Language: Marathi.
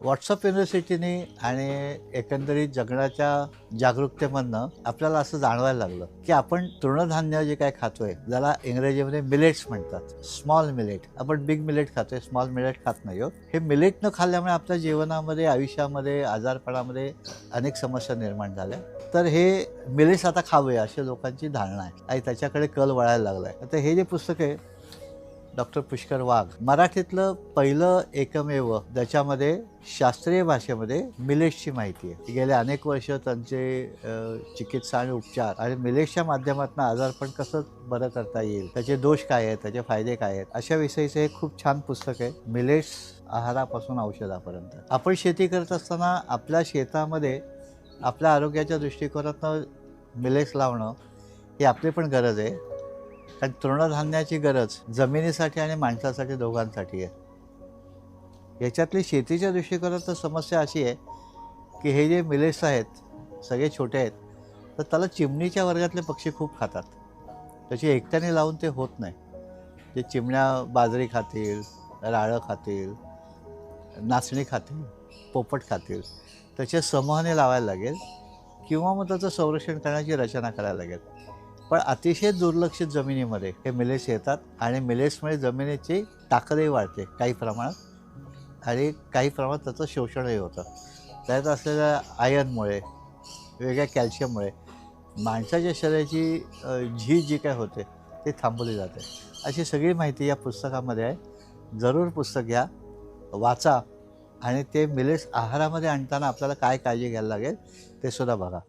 व्हॉट्सअप युनिव्हर्सिटीने आणि एकंदरीत जगण्याच्या जागरूकतेमधनं आपल्याला असं जाणवायला लागलं की आपण तृणधान्य जे काय खातोय ज्याला इंग्रजीमध्ये मिलेट्स म्हणतात स्मॉल मिलेट आपण बिग मिलेट खातोय स्मॉल मिलेट खात नाही हो हे मिलेट न खाल्ल्यामुळे आपल्या जीवनामध्ये आयुष्यामध्ये आजारपणामध्ये अनेक समस्या निर्माण झाल्या. तर हे मिलेट्स आता खावे अशी लोकांची धारणा आहे. आणि त्याच्याकडे कल वळायला लागलाय. आता हे जे पुस्तक आहे डॉक्टर पुष्कर वाघ. मराठीतलं पहिलं एकमेव ज्याच्यामध्ये शास्त्रीय भाषेमध्ये मिलेशची माहिती आहे. गेले अनेक वर्ष त्यांचे चिकित्सा आणि उपचार आणि मिलेशच्या माध्यमातून आजारपण कसं बरं करता येईल त्याचे दोष काय आहेत त्याचे फायदे काय आहेत अशा विषयीचं हे खूप छान पुस्तक आहे. मिलेट्स आहारापासून औषधापर्यंत. आपण शेती करत असताना आपल्या शेतामध्ये आपल्या आरोग्याच्या दृष्टिकोनातनं मिलेट्स लावणं ही आपली पण गरज आहे. कारण तृणधान्याची गरज जमिनीसाठी आणि माणसासाठी दोघांसाठी आहे. याच्यातली शेतीच्या दृष्टिकोनात तर समस्या अशी आहे की हे जे मिलेट्स आहेत सगळे छोटे आहेत तर त्याला चिमणीच्या वर्गातले पक्षी खूप खातात. त्याची एकट्याने लावून ते होत नाही. जे चिमण्या बाजरी खातील राळं खातील नाचणी खातील पोपट खातील त्याच्या समूहाने लावायला लागेल किंवा मग त्याचं संरक्षण करण्याची रचना करायला लागेल. पण अतिशय दुर्लक्षित जमिनीमध्ये हे मिलेट्स येतात आणि मिलेट्समुळे जमिनीची ताकदही वाढते काही प्रमाणात. आणि काही प्रमाणात त्याचं शोषणही होतं. त्यात असलेल्या आयनमुळे वेगळ्या कॅल्शियममुळे माणसाच्या शरीराची झी झीज जी काय होते ती थांबवली जाते. अशी सगळी माहिती या पुस्तकामध्ये आहे. जरूर पुस्तक घ्या वाचा आणि ते मिलेट्स आहारामध्ये आणताना आपल्याला काय काळजी घ्यायला लागेल ते सुद्धा बघा.